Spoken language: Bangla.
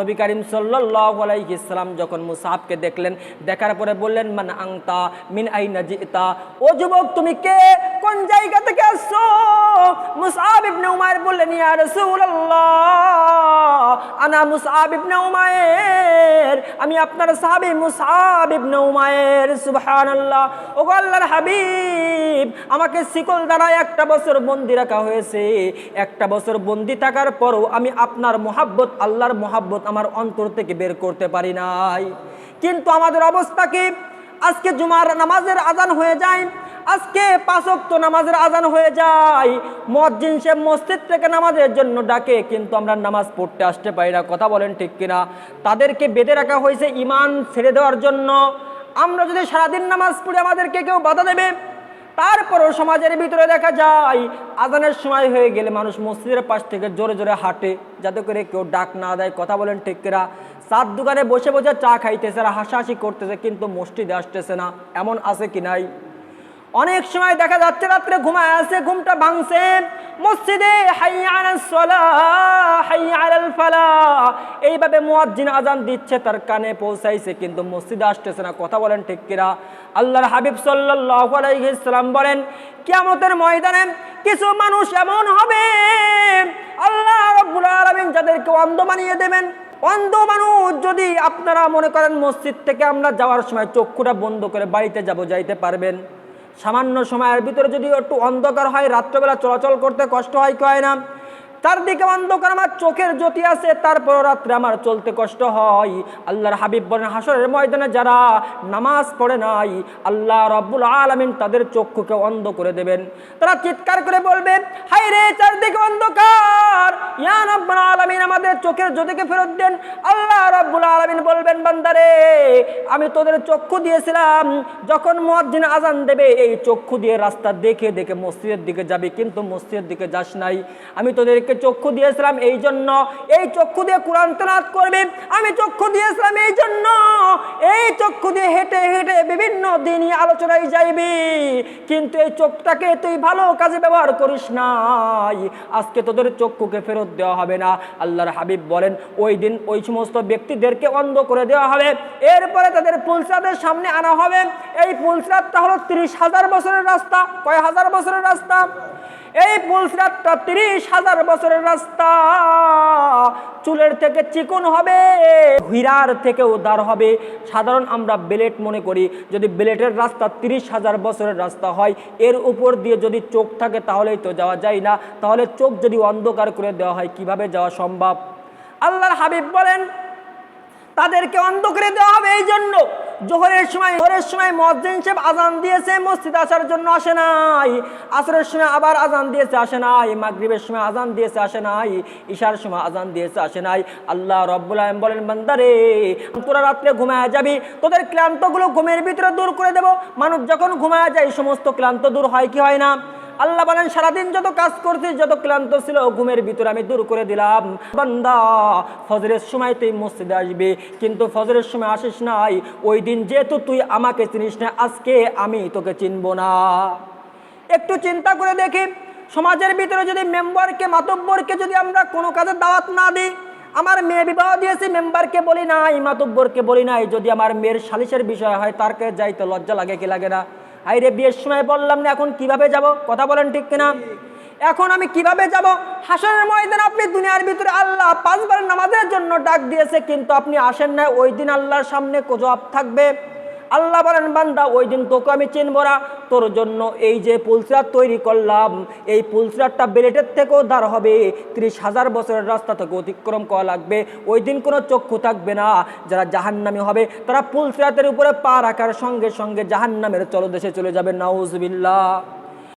নবী করিম সাল্লাহ আলাইসাল্লাম যখন মুসাহাবকে দেখলেন, দেখার পরে বললেন, মান আংতা, মিন আই নাজিতা ও যুবক, তুমি কে? কোন জায়গা থেকে আসছো? মুসাব ইবনে উমায়ের বললেন, ইয়া রাসূলুল্লাহ, আনা মুসাব ইবনে উমায়ের আমি আপনার সাবি মুসাবিব নৌমায়ের উমায়ের সুবহানাল্লাহ। ও আল্লাহর হাবিব, আমাকে শিকল দ্বারা একটা বছর বন্দি রাখা হয়েছে। একটা বছর বন্দি থাকার পরও আমি আপনার মোহাব্বত, আল্লাহর মোহাব্বত আমার অন্তর থেকে বের করতে পারি নাই। কিন্তু আমাদের অবস্থা কি? আজকে জুমার নামাজের আজান হয়ে যায়। আজকে পাঁচক্ত নামাজের আজান হয়ে যায়। মসজিদ সে মসজিদ থেকে নামাজের জন্য ডাকে, কিন্তু আমরা নামাজ পড়তে আসতে পারি না। কথা বলেন ঠিক কিনা? তাদেরকে বেঁধে রাখা হয়েছে ইমান ছেড়ে দেওয়ার জন্য। আমরা যদি সারাদিন নামাজ পড়ি, আমাদেরকে কেউ বাধা দেবে? তারপরও সমাজের ভিতরে দেখা যায়, আজানের সময় হয়ে গেলে মানুষ মসজিদের পাশ থেকে জোরে জোরে হাঁটে, যাতে করে কেউ ডাক না দেয়। কথা বলেন ঠিক কিনা? চার দোকানে বসে বসে চা খাইতেছে হাসাহাসি করতেছে, কিন্তু মসজিদে আসতেছে না। এমন আছে কি নাই? অনেক সময় দেখা যাচ্ছে রাত্রে ঘুমায় আছে, ঘুমটা ভাঙছে। মসজিদে এইভাবে মুয়াজ্জিন আজান দিচ্ছে, তার কানে পৌঁছাইছে, কিন্তু মসজিদে আসতেছে না। কথা বলেন ঠিক কিনা? আল্লাহর হাবিব সাল্লাল্লাহু আলাইহি বলেন, কিয়ামতের ময়দানে কিছু মানুষ এমন হবে। আল্লাহ রাব্বুল আলামিন যাদেরকে অন্ধ বানিয়ে দেবেন। অন্ধ মানুষ যদি আপনারা মনে করেন মসজিদ থেকে আমরা যাওয়ার সময় চক্ষুটা বন্ধ করে বাড়িতে যাব, যাইতে পারবেন। সামান্য সময়ের ভিতরে যদি একটু অন্ধকার হয়, রাত্রবেলা চলাচল করতে কষ্ট হয় কি হয় না? চারদিকে অন্ধকার আমার চোখের জ্যোতি আছে তারপর রাত্রে আমার চলতে কষ্ট হয়। আল্লাহর হাবিব বলেন হাসরের ময়দানে যারা নামাজ পড়ে নাই, আল্লাহ রব্বুল আলমিন তাদের চক্ষুকে অন্ধ করে দেবেন। তারা চিৎকার করে বলবেন হাই রে চারদিকে অন্ধকার! ইয়া রব্বুল আলমিন আমাদের চোখের জ্যোতিকে ফেরত দেন, আল্লাহ রব্বুল আলমিন বলবেন, বান্দারে, আমি তোদের চক্ষু দিয়েছিলাম, যখন মুয়াজ্জিন আজান দেবে, এই চক্ষু দিয়ে রাস্তা দেখে দেখে মসজিদের দিকে যাবি, কিন্তু মসজিদের দিকে যাস নাই। আমি তোদেরকে চক্ষু দিয়েছিলাম এই জন্য, এই চক্ষু দিয়ে কোরআন তেলাত করবি, আমি চক্ষু দিয়েছিলাম এই জন্য। এই চক্ষু দিয়ে হেঁটে হেঁটে বিভিন্ন দিনই আলোচনায় যাইবি, কিন্তু এই চোখটাকে তুই ভালো কাজে ব্যবহার করিস নাই। আজকে তোদের চক্ষুকে ফেরত দেওয়া হবে না। আল্লাহর হাবিব বলেন, ওই দিন ওই সমস্ত ব্যক্তিদেরকে অন্ধ করে দেওয়া হবে। এরপরে তাদের পুলসাদের সামনে আনা হবে। এই পুলসাদটা হলো তিরিশ হাজার বছরের রাস্তা। কয় হাজার বছরের রাস্তা? এই পুলসরাতটা তিরিশ হাজার বছরের রাস্তা। চুলের থেকে চিকন হবে, হীরার থেকে উদার হবে। সাধারণ আমরা বেলেট মনে করি, যদি বেলেটের রাস্তা তিরিশ হাজার বছরের রাস্তা হয়, এর উপর দিয়ে যদি চোখ থাকে তাহলেই তো যাওয়া যায় না। তাহলে চোখ যদি অন্ধকার করে দেওয়া হয়, কীভাবে যাওয়া সম্ভব? আল্লাহর হাবিব বলেন, তাদেরকে অন্ধ করে দেওয়া হবে এই জন্য জোহরের সময় জোহরের সময় মসজিদ সাহেব আজান দিয়েছে, মসজিদ আসার জন্য আসে নাই। আসরের সময় আবার আজান দিয়েছে, আসে নাই। মাগরিবের সময় আজান দিয়েছে, আসে নাই। ঈশার সময় আজান দিয়েছে, আসে নাই। আল্লাহ রব্বুল আলম বলেন, বান্দারে তোরা রাত্রে ঘুমায় যাবি, তোদের ক্লান্তগুলো ঘুমের ভিতরে দূর করে দেব। মানুষ যখন ঘুমায় যায় সমস্ত ক্লান্ত দূর হয় কি হয় না? আল্লাহ বলেন, সারাদিন যত কাজ করছিস, যত ক্লান্ত ছিল, ঘুমের ভিতরে আমি দূর করে দিলাম। বান্দা, ফজরের সময় তুই মসজিদে আসবি, কিন্তু ফজরের সময় আসিস নাই। ওই দিন যেহেতু তুই আমাকে চিনিস না, আজকে আমি তোকে চিনব না। একটু চিন্তা করে দেখি, সমাজের ভিতরে যদি মেম্বারকে, মাতব্বরকে যদি আমরা কোনো কাজে দাওয়াত না দিই, আমার মেয়ে বিবাহ দিয়েছি, মেম্বারকে বলি নাই, মাতব্বরকে বলি নাই, যদি আমার মেয়ের সালিশের বিষয় হয় তার যাইতে লজ্জা লাগে কি লাগে না? আই রে বিয়ের সময় বললাম না, এখন কীভাবে যাব? কথা বলেন ঠিক কিনা? এখন আমি কীভাবে যাব? হাসনের ময়দান আপনি দুনিয়ার ভিতরে আল্লাহ পাঁচবার নামাজের জন্য ডাক দিয়েছে, কিন্তু আপনি আসেন না ওই দিন আল্লাহর সামনে জবাব থাকবে। আল্লাহ বলেন, বান্দা, ওই দিন তোকে আমি চিনব না। তোর জন্য এই যে পুলসরাত তৈরি করলাম, এই পুলসরাতটা বেলেটের থেকেও দাঁড় হবে। ত্রিশ হাজার বছরের রাস্তা থেকে অতিক্রম করা লাগবে। ওই দিন কোনো চক্ষু থাকবে না। যারা জাহান্নামি হবে, তারা পুলসরাতের উপরে পা রাখার সঙ্গে সঙ্গে জাহান্নামের চলদেশে চলে যাবে। নাউজবিল্লা